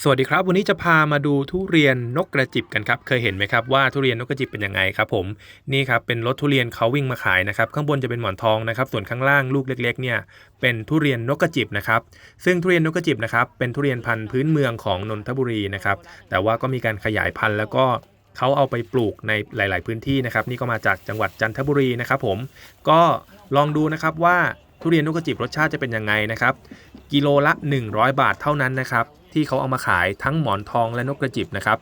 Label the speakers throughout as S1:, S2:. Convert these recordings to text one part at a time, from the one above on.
S1: สวัสดีครับ วันนี้จะพามาดูทุเรียนนกกระจิบกันครับ เคยเห็นไหมครับว่าทุเรียนนกกระจิบเป็นยังไงครับผมนี่ครับเป็นรถทุเรียนเขาวิ่งมาขายนะครับข้างบนจะเป็นหมอนทองนะครับส่วนข้างล่างลูกเล็ก ๆ เนี่ยเป็นทุเรียนนกกระจิบนะครับซึ่งทุเรียนนกกระจิบนะครับเป็นทุเรียนพันธุ์พื้นเมืองของนนทบุรีนะครับแต่ว่าก็มีการขยายพันธุ์แล้วก็เขาเอาไปปลูกในหลาย ๆ พื้นที่นะครับนี่ก็มาจากจังหวัดจันทบุรีนะครับผมก็ลองดูนะครับว่าทุเรียนนกกระจิบรสชาติจะเป็นยังไงนะครับกิโลละ 100 บาทเท่านั้นนะครับ ที่เขาเอามาขายทั้งหมอนทองและนกกระจิบนะครับ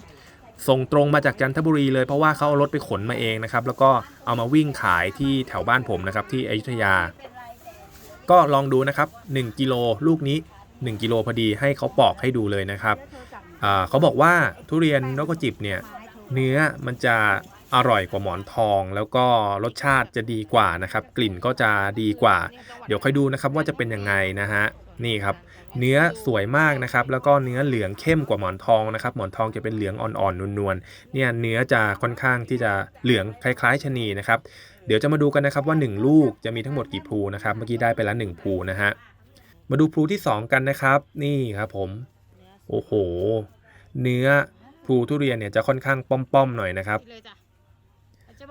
S1: ส่งตรงมาจากจันทบุรีเลยเพราะว่าเขาเอารถไปขนมาเองนะครับ แล้วก็เอามาวิ่งขายที่แถวบ้านผมนะครับที่อยุธยา ก็ลองดูนะครับ 1 กิโลลูกนี้ 1 กิโลพอดีให้เขาปอกให้ดูเลยนะครับเขาบอกว่าทุเรียนนกกระจิบเนี่ยเนื้อมันจะอร่อยกว่าหมอนทอง แล้วก็รสชาติจะดีกว่านะครับ กลิ่นก็จะดีกว่า เดี๋ยวค่อยดูนะครับว่าจะเป็นยังไงนะฮะ นี่ครับ เนื้อสวยมากนะครับ แล้วก็เนื้อเหลืองเข้มกว่าหมอนทองนะครับ หมอนทองจะเป็นเหลืองอ่อนๆนวลๆเนี่ยเนื้อจะค่อนข้างที่จะเหลืองคล้ายๆชะนีนะครับ เดี๋ยวจะมาดูกันนะครับว่า 1 ลูกจะมีทั้งหมดกี่ภูนะครับ เมื่อกี้ได้ไปแล้ว1ภูนะฮะมาดูภูที่ 2 กันนะครับ นี่ครับผมโอ้โห เนื้อภูทุเรียนเนี่ยจะค่อนข้างป้อมๆหน่อยนะครับ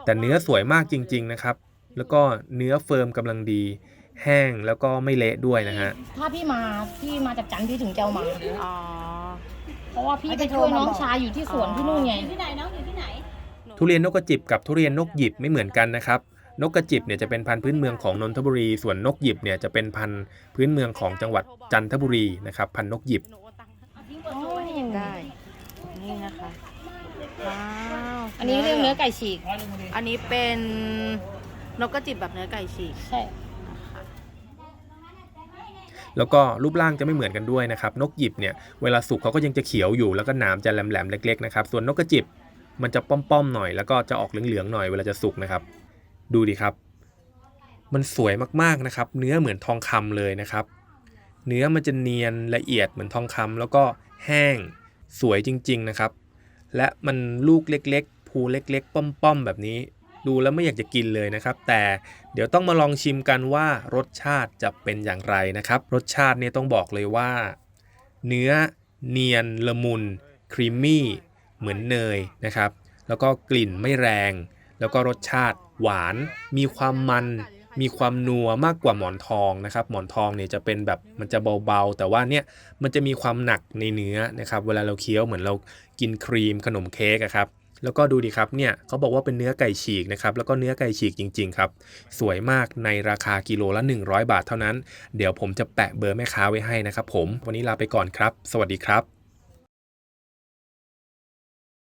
S1: แต่เนื้อสวยมากจริง ๆนะครับ แล้วก็เนื้อเฟิร์มกำลังดี แห้งแล้วก็ไม่เละด้วยนะฮะ
S2: ถ้าพี่มาพี่มาจากจันทร์พี่ถึงจะเอามา
S3: อ๋อ
S2: เพราะว่าพี่ไปช่วยน้องชายอยู่ที่สวนที่นู่นไง
S1: ทุเรียนนกกระจิบกับทุเรียนนกหยิบไม่เหมือนกันนะครับ นกกระจิบเนี่ยจะเป็นพันธุ์พื้นเมืองของนนทบุรี ส่วนนกหยิบเนี่ยจะเป็นพันธุ์พื้นเมืองของจังหวัดจันทบุรีนะครับ พันธุ์นกหยิบ
S3: ได้ นี่นะคะ ว้าว
S2: อันนี้เรียกเนื้อไก่ฉีก
S3: อันนี้เป็นนกกระจิบแบบเนื้อไก่ฉีก
S2: ใช่
S3: นะคะ
S1: แล้วก็รูปร่างจะไม่เหมือนกันด้วยนะครับ นกหยิบเนี่ยเวลาสุกเขาก็ยังจะเขียวอยู่แล้วก็หนามจะแหลมๆเล็กๆนะครับ ส่วนนกกระจิบมันจะป้อมๆหน่อย แล้วก็จะออกเหลืองๆหน่อยเวลาจะสุกนะครับ ดูดิครับ มันสวยมากๆนะครับ เนื้อเหมือนทองคำเลยนะครับ เนื้อมันจะเนียนละเอียดเหมือนทองคำแล้วก็แห้งสวยจริง ๆนะครับ และมันลูกเล็กๆภูเล็กๆ ป้อมๆแบบนี้ ดูแล้วไม่อยากจะกินเลยนะครับ แต่เดี๋ยวต้องมาลองชิมกันว่ารสชาติจะเป็นอย่างไรนะครับ รสชาติเนี่ยต้องบอกเลยว่า เนื้อเนียนละมุนครีมมี่เหมือนเนยนะครับ แล้วก็กลิ่นไม่แรง แล้วก็รสชาติหวาน มีความมัน มีความนัวมากกว่าหมอนทองนะครับ หมอนทองเนี่ยจะเป็นแบบมันจะเบาๆ แต่ว่าเนี่ยมันจะมีความหนักในเนื้อนะครับ เวลาเราเคี้ยวเหมือนเรากินครีมขนมเค้กครับ แล้วก็ดูดีครับเนี่ยเขาบอกว่าเป็นเนื้อไก่ฉีกนะครับแล้วก็เนื้อไก่ฉีกจริง ๆ ครับ สวยมากในราคากิโลละ 100 บาทเท่านั้น เดี๋ยวผมจะแปะเบอร์แม่ค้าไว้ให้นะครับผม วันนี้ลาไปก่อนครับ สวัสดีครับ